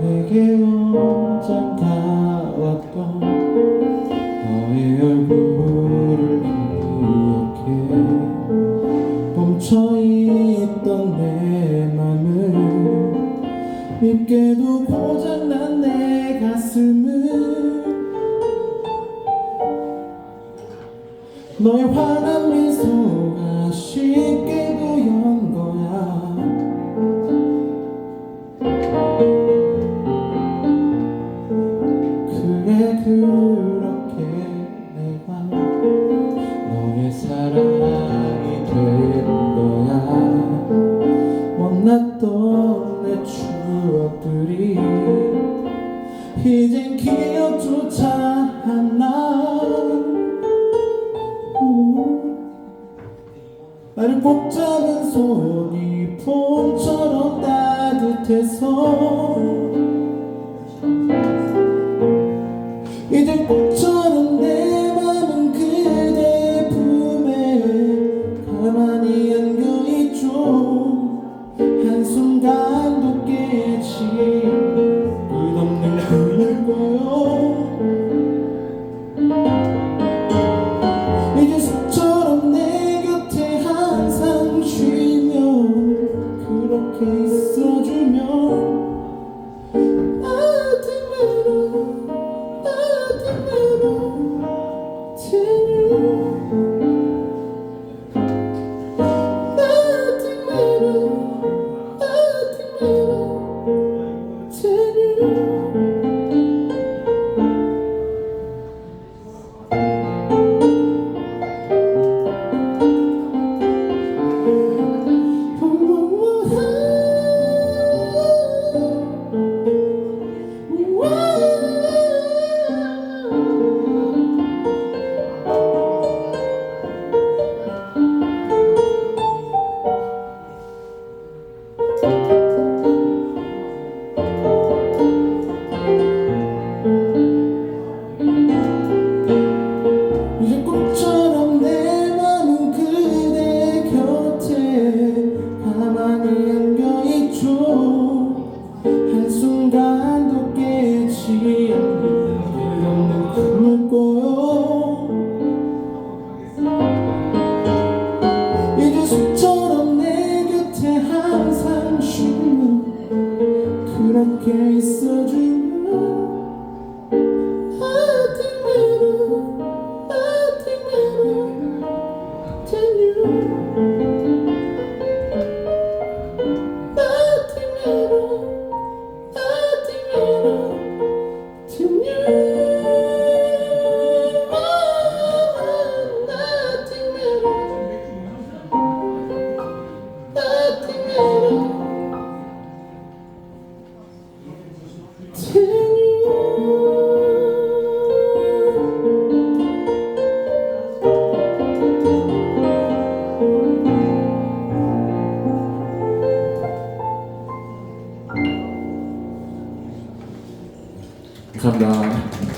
내게 온전다 왔던 멈춰있던 내 맘을 믿게도 고장난 내 가슴을 너의 환한 미소가 쉽게 보인 거야. 그래 그 작은 손이 봄처럼 따뜻해서 이젠 꽃 quem 好的。